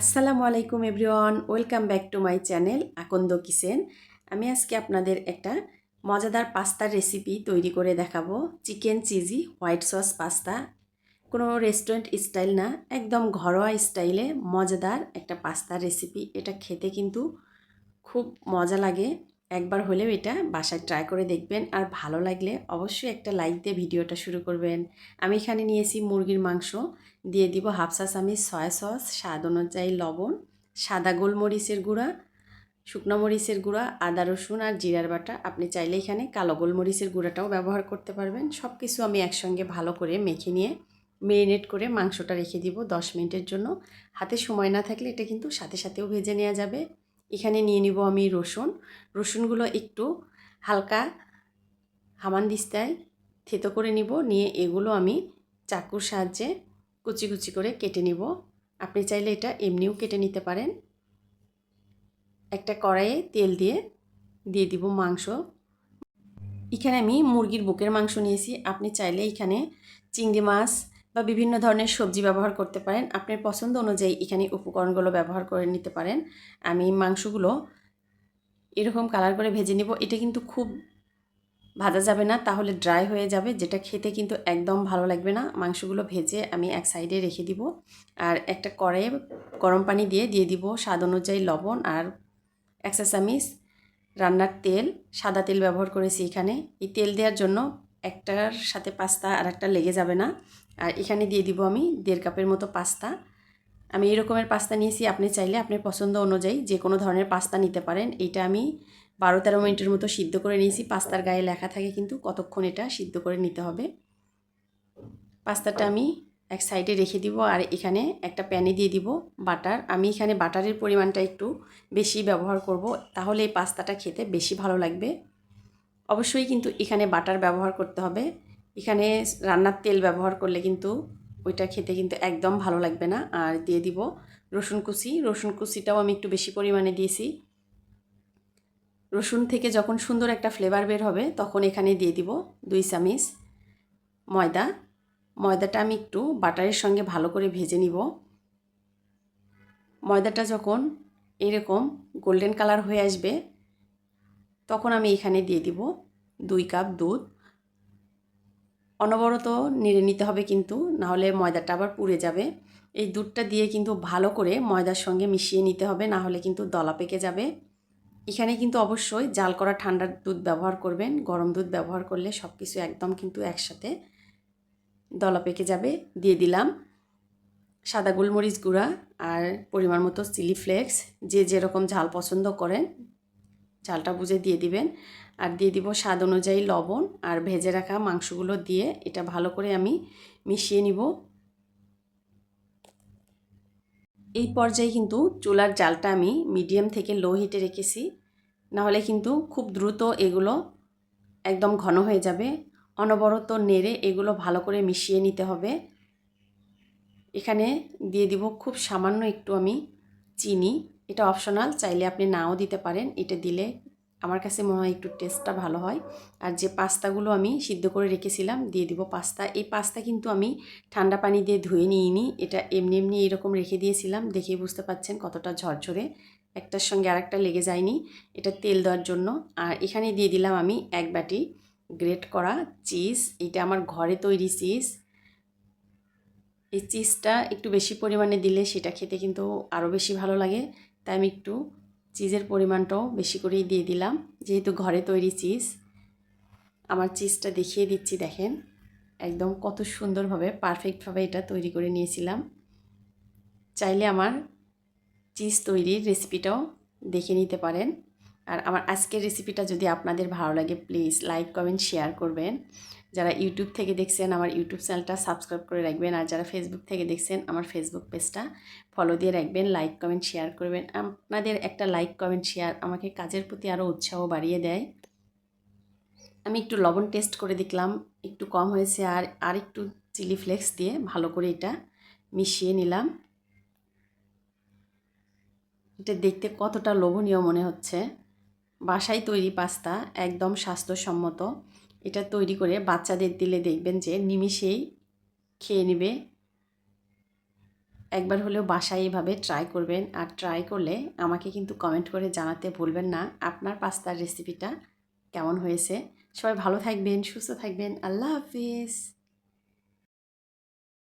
আসসালামু আলাইকুম everyone, welcome back to my channel Akand Kisen আমি আজকে আপনাদের একটা মজাদার পাস্তার রেসিপি তৈরি করে দেখাবো। Chicken cheesy, white sauce pasta. কোনো রেস্টুরেন্ট স্টাইল না, একদম ঘরোয়া স্টাইলে মজাদার একটা পাস্তার রেসিপি। এটা খেতে কিন্তু খুব মজা লাগে। একবার হলেও এটা বাসায় ট্রাই করে দেখবেন। আর ভালো লাগলে অবশ্যই একটা লাইক দিয়ে ভিডিওটা শুরু করবেন। আমি এখানে নিয়েছি মুরগির মাংস। দিয়ে দিব হাফসা চামিচ সয়া সস স্বাদ অনুযায়ী লবণ, সাদা গোলমরিচের গুঁড়া, শুকনো মরিচের গুঁড়া, আদা রসুন আর জিরার বাটা। আপনি চাইলে এখানে কালো গোলমরিচের গুঁড়াটাও ব্যবহার করতে পারবেন। সব কিছু আমি একসঙ্গে ভালো করে মেখে নিয়ে মেরিনেট করে মাংসটা রেখে দিব দশ মিনিটের জন্য। হাতে সময় না থাকলে এটা কিন্তু সাথে সাথেও ভেজে নেওয়া যাবে। এখানে নিয়ে নিব আমি রসুন। রসুনগুলো একটু হালকা হামান দিস্তায় থেতো করে নিব। নিয়ে এগুলো আমি চাকুর সাহায্যে কুচি কুচি করে কেটে নিব। আপনি চাইলে এটা এমনিও কেটে নিতে পারেন। একটা কড়াইয়ে তেল দিয়ে দিয়ে দিব মাংস। এখানে আমি মুরগির বুকের মাংস নিয়েছি। আপনি চাইলে এখানে চিংড়ি মাছ বা বিভিন্ন ধরনের সবজি ব্যবহার করতে পারেন। আপনার পছন্দ অনুযায়ী এখানে উপকরণগুলো ব্যবহার করে নিতে পারেন। আমি মাংসগুলো এরকম কালার করে ভেজে নেব। এটা কিন্তু খুব ভাজা যাবে না, তাহলে ড্রাই হয়ে যাবে। যেটা খেতে কিন্তু একদম ভালো লাগবে না। মাংসগুলো ভেজে আমি এক সাইডে রেখে দিব। আর একটা কড়াইয়ে গরম পানি দিয়ে দিয়ে দিব স্বাদ অনুযায়ী লবণ আর একশা চামিচ রান্নার তেল। সাদা তেল ব্যবহার করেছি এখানে। এই তেল দেওয়ার জন্য একটার সাথে পাস্তা আর একটা লেগে যাবে না। আর এখানে দিয়ে দিব আমি দেড় কাপের মতো পাস্তা। আমি এই রকমের পাস্তা নিয়েছি, আপনি চাইলে আপনার পছন্দ অনুযায়ী যে কোনো ধরনের পাস্তা নিতে পারেন। এটা আমি বারো তেরো মিনিটের মতো সিদ্ধ করে নিয়েছি, পাস্তার গায়ে লেখা থাকে কিন্তু কতক্ষণ এটা সিদ্ধ করে নিতে হবে। পাস্তাটা আমি এক সাইডে রেখে দিব আর এখানে একটা প্যানে দিয়ে দিব বাটার। আমি এখানে বাটারের পরিমাণটা একটু বেশি ব্যবহার করব, তাহলে এই পাস্তাটা খেতে বেশি ভালো লাগবে। অবশ্যই কিন্তু এখানে বাটার ব্যবহার করতে হবে। এখানে রান্নার তেল ব্যবহার করলে কিন্তু ওইটা খেতে কিন্তু একদম ভালো লাগবে না। আর দিয়ে দিব রসুন কুচি। রসুন কুচিটাও আমি একটু বেশি পরিমাণে দিয়েছি। রসুন থেকে যখন সুন্দর একটা ফ্লেভার বের হবে তখন এখানে দিয়ে দিব দুই চামিচ ময়দা। ময়দাটা আমি একটু বাটারের সঙ্গে ভালো করে ভেজে নিব। ময়দাটা যখন এরকম গোল্ডেন কালার হয়ে আসবে তখন আমি এখানে দিয়ে দিব দুই কাপ দুধ। অনবরত নেড়ে নিতে হবে কিন্তু, নাহলে ময়দাটা আবার পুড়ে যাবে। এই দুধটা দিয়ে কিন্তু ভালো করে ময়দার সঙ্গে মিশিয়ে নিতে হবে না হলে কিন্তু দলা পেকে যাবে। এখানে কিন্তু অবশ্যই জাল করা ঠান্ডার দুধ ব্যবহার করবেন, গরম দুধ ব্যবহার করলে সব কিছু একদম কিন্তু একসাথে দলা পেকে যাবে। দিয়ে দিলাম সাদা গোলমরিচ গুঁড়া আর পরিমাণ মতো চিলি ফ্লেক্স, যে যেরকম ঝাল পছন্দ করেন। ঝালটা বুঝে দিয়ে দিবেন। আর দিয়ে দিব স্বাদ অনুযায়ী লবণ। আর ভেজে রাখা মাংসগুলো দিয়ে এটা ভালো করে আমি মিশিয়ে নিব। এই পর্যায়ে কিন্তু চুলার জালটা আমি মিডিয়াম থেকে লো হিটে রেখেছি। নাহলে কিন্তু খুব দ্রুত এগুলো একদম ঘন হয়ে যাবে। অনবরত নেড়ে এগুলো ভালো করে মিশিয়ে নিতে হবে। এখানে দিয়ে দিব খুব সামান্য একটু আমি চিনি। এটা অপশনাল চাইলে আপনি নাও দিতে পারেন। এটা দিলে আমার কাছে মনে হয় একটু টেস্টটা ভালো হয়। আর যে পাস্তাগুলো আমি সিদ্ধ করে রেখেছিলাম, দিয়ে দিব পাস্তা। এই পাস্তা কিন্তু আমি ঠান্ডা পানি দিয়ে ধুয়ে নিইনি। এটা এমনি এমনি এরকম রেখে দিয়েছিলাম দেখেই বুঝতে পাচ্ছেন কতটা ঝরঝরে। একটার সঙ্গে আরেকটা লেগে যায়নি। এটা তেল দেওয়ার জন্য। আর এখানে দিয়ে দিলাম আমি এক বাটি গ্রেট করা চিজ। এটা আমার ঘরে তৈরি চিজ। এই চিজটা একটু বেশি পরিমাণে দিলে সেটা খেতে কিন্তু আরও বেশি ভালো লাগে। তাই আমি একটু চিজের পরিমাণটাও বেশি করেই দিয়ে দিলাম। যেহেতু ঘরে তৈরি চিজ, আমার চিজটা দেখিয়ে দিচ্ছি, দেখেন। একদম কত সুন্দরভাবে, পারফেক্টভাবে এটা তৈরি করে নিয়েছিলাম। চাইলে আমার চিজ তৈরির রেসিপিটাও দেখে নিতে পারেন। আর আমার আজকের রেসিপিটা যদি আপনাদের ভালো লাগে, প্লিজ লাইক, কমেন্ট, শেয়ার করবেন। যারা ইউটিউব থেকে দেখছেন, আমার ইউটিউব চ্যানেলটা সাবস্ক্রাইব করে রাখবেন। আর যারা ফেসবুক থেকে দেখছেন, আমার ফেসবুক পেজটা ফলো দিয়ে রাখবেন লাইক কমেন্ট শেয়ার করবেন। আপনাদের একটা লাইক কমেন্ট শেয়ার আমাকে কাজের প্রতি আরও উৎসাহ বাড়িয়ে দেয়। আমি একটু লবণ টেস্ট করে দেখলাম, একটু কম হয়েছে আর আর একটু চিলি ফ্লেক্স দিয়ে ভালো করে এটা মিশিয়ে নিলাম। এটা দেখতে কতটা লোভনীয় মনে হচ্ছে। বাসায় তৈরি পাস্তা একদম স্বাস্থ্যসম্মত। এটা তৈরি করে বাচ্চাদের দিলে দেখবেন যে নিমিষেই খেয়ে নেবে। একবার হলেও বাসায় এভাবে ট্রাই করবেন। আর ট্রাই করলে আমাকে কিন্তু কমেন্ট করে জানাতে ভুলবেন না। আপনার পাস্তার রেসিপিটা কেমন হয়েছে? সবাই ভালো থাকবেন, সুস্থ থাকবেন। আল্লাহ হাফিজ।